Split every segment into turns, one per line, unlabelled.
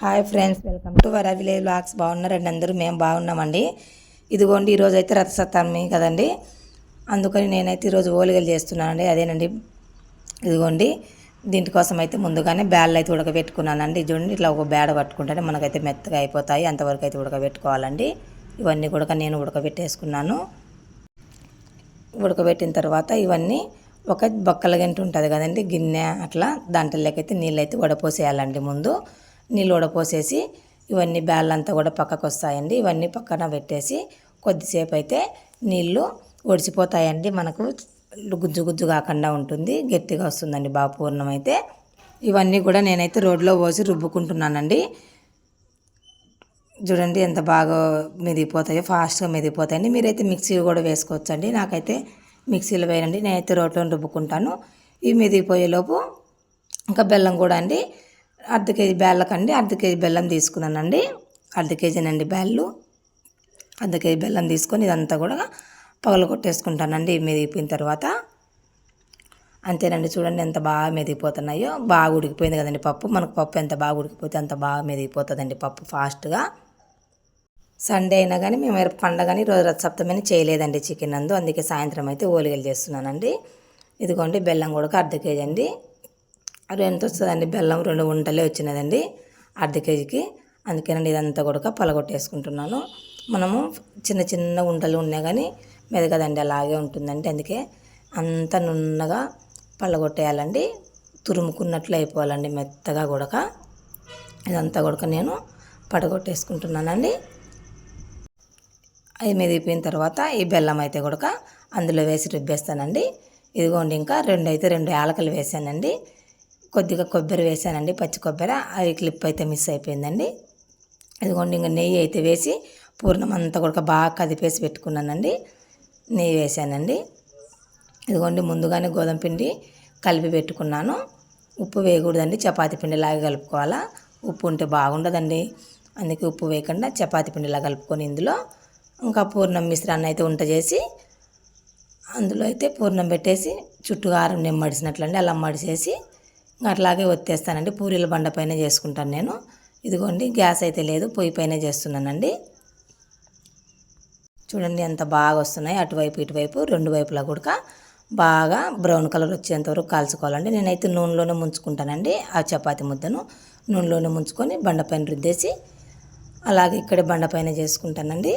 Hi friends welcome to Vara village vlogs బాగున్నారండి అందరూ? మేము బాగున్నామండి. ఇదిగోండి ఈరోజు అయితే రథసప్తమి కదండి. అందుకని నేనైతే ఈరోజు ఓలిగలు చేస్తున్నానండి. అదేనండి. ఇదిగోండి దీనికోసం అయితే ముందుగానే బ్యాళ్ళు అయితే ఉడకబెట్టుకున్నానండి. చూడండి ఇట్లా ఒక బేడ పట్టుకుంటేనే మనకైతే మెత్తగా అయిపోతాయి. అంతవరకు అయితే ఉడకబెట్టుకోవాలండి. ఇవన్నీ కూడా నేను ఉడకబెట్టేసుకున్నాను. ఉడకబెట్టిన తర్వాత ఇవన్నీ ఒక బొక్కల గంట ఉంటుంది కదండి గిన్నె అట్లా దాంట్లోకైతే నీళ్ళు అయితే వడపోసేయాలండి ముందు. నీళ్ళు పోసేసి ఇవన్నీ బ్యాళ్ళంతా కూడా పక్కకు వస్తాయండి ఇవన్నీ పక్కన పెట్టేసి కొద్దిసేపు అయితే నీళ్ళు ఒడిసిపోతాయండి. మనకు గుజ్జు గుజ్జు కాకుండా ఉంటుంది. గట్టిగా వస్తుందండి బాగా పూర్ణం అయితే. ఇవన్నీ కూడా నేనైతే రోడ్లో పోసి రుబ్బుకుంటున్నానండి. చూడండి ఎంత బాగా మెదిగిపోతాయో ఫాస్ట్గా మెదిగిపోతాయండి. మీరైతే మిక్సీ కూడా వేసుకోవచ్చండి. నాకైతే మిక్సీలో వేయండి. నేనైతే రోట్లో రుబ్బుకుంటాను. ఇవి మెదిగిపోయేలోపు ఇంకా బెల్లం కూడా అండి. అర్ధ కేజీ బెల్లకండి అర్ధ కేజీ బెల్లం తీసుకున్నానండి. అర్ధ కేజీనండి బెల్లు అర్ధ కేజీ బెల్లం తీసుకొని ఇదంతా కూడా పగలు కొట్టేసుకుంటానండి మెదిగిపోయిన తర్వాత. అంతేనండి చూడండి ఎంత బాగా మెదిగిపోతున్నాయో. బాగా ఉడికిపోయింది కదండి పప్పు. మనకు పప్పు ఎంత బాగా ఉడికిపోతే అంత బాగా మెదిగిపోతుందండి పప్పు ఫాస్ట్గా. సండే అయినా కానీ మేము పండగని రోజు రథసప్తమిని చేయలేదండి చికెన్ అందు అందుకే సాయంత్రం అయితే ఓలిగలు చేస్తున్నానండి. ఇదిగోండి బెల్లం కూడా అర్ధ కేజీ అండి. ఎంత వస్తుందండి? బెల్లం రెండు ఉండలే వచ్చినదండి అర్ధ కేజీకి. అందుకేనండి ఇదంతా కూడా పలగొట్టేసుకుంటున్నాను. మనము చిన్న చిన్న ఉండలు ఉన్నాయి కానీ మెదగదండి అలాగే ఉంటుందండి. అందుకే అంత నున్నగా పళ్ళగొట్టేయాలండి తురుముకున్నట్లు అయిపోవాలండి మెత్తగా కొడక ఇదంతా కొడక నేను పడగొట్టేసుకుంటున్నానండి. అవి మెదిగిపోయిన తర్వాత ఈ బెల్లం అయితే కొడక అందులో వేసి రుబ్బేస్తానండి. ఇదిగోండి ఇంకా రెండు అయితే రెండు యాలకలు వేసానండి. కొద్దిగా కొబ్బరి వేసానండి పచ్చి కొబ్బరి. అవి క్లిప్ అయితే మిస్ అయిపోయిందండి. ఇదిగోండి ఇంకా నెయ్యి అయితే వేసి పూర్ణం అంతా కూడా బాగా కదిపేసి పెట్టుకున్నానండి. నెయ్యి వేసానండి. ఇదిగోండి ముందుగానే గోధుమ పిండి కలిపి పెట్టుకున్నాను. ఉప్పు వేయకూడదండి చపాతి పిండిలాగా కలుపుకోవాలా? ఉప్పు ఉంటే బాగుండదండి. అందుకే ఉప్పు వేయకుండా చపాతి పిండిలా కలుపుకొని ఇందులో ఇంకా పూర్ణం మిశ్రాన్ని అయితే ఉంట చేసి అందులో అయితే పూర్ణం పెట్టేసి చుట్టూ ఆరం నేను మడిసినట్లండి అలా మడిసేసి అట్లాగే ఒత్తేస్తానండి. పూరీల బండ పైన చేసుకుంటాను నేను. ఇదిగోండి గ్యాస్ అయితే లేదు పొయ్యి పైన చేస్తున్నానండి. చూడండి ఎంత బాగా వస్తున్నాయి. అటువైపు ఇటువైపు రెండు వైపులా కూడా బాగా బ్రౌన్ కలర్ వచ్చేంత వరకు కాల్చుకోవాలండి. నేనైతే నూనెలోనే ముంచుకుంటానండి ఆ చపాతి ముద్దను. నూనెలోనే ముంచుకొని బండపైన రుద్దేసి అలాగే ఇక్కడే బండపైన చేసుకుంటానండి.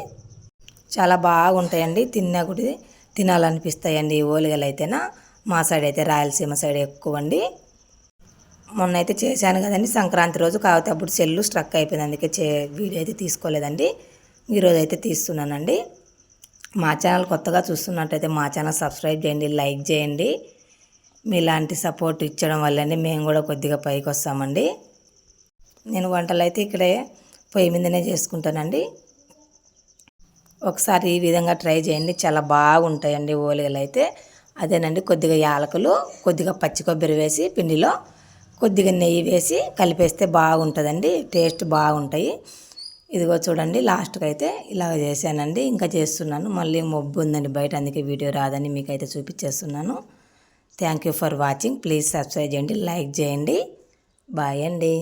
చాలా బాగుంటాయండి తిన్నా కూడా తినాలనిపిస్తాయండి ఈ ఓలిగలు అయితేనా. మా సైడ్ అయితే రాయలసీమ సైడ్ ఎక్కువ అండి మొన్న అయితే చేశాను కదండి. సంక్రాంతి రోజు కాకపోతే అప్పుడు సెల్లు స్ట్రక్ అయిపోయింది. అందుకే చే వీడియో అయితే తీసుకోలేదండి. ఈరోజు అయితే తీస్తున్నానండి. మా ఛానల్ కొత్తగా చూస్తున్నట్టయితే మా ఛానల్ సబ్స్క్రైబ్ చేయండి లైక్ చేయండి. మీలాంటి సపోర్ట్ ఇచ్చడం వల్లనే మేము కూడా కొద్దిగా పైకి వస్తామండి. నేను వంటలు అయితే ఇక్కడే పొయ్యి మీదనే చేసుకుంటానండి. ఒకసారి ఈ విధంగా ట్రై చేయండి. చాలా బాగుంటాయండి ఓలిగలు అయితే. అదేనండి కొద్దిగా యాలకులు కొద్దిగా పచ్చి కొబ్బరి వేసి పిండిలో కొద్దిగా నెయ్యి వేసి కలిపేస్తే బాగుంటుందండి టేస్ట్ బాగుంటాయి. ఇదిగో చూడండి లాస్ట్కి అయితే ఇలా చేశానండి ఇంకా చేస్తున్నాను. మళ్ళీ మొబ్బు ఉందండి బయట అందుకే వీడియో రాదని మీకైతే చూపించేస్తున్నాను. Thank you for watching please subscribe చేయండి లైక్ చేయండి. బాయ్ అండి.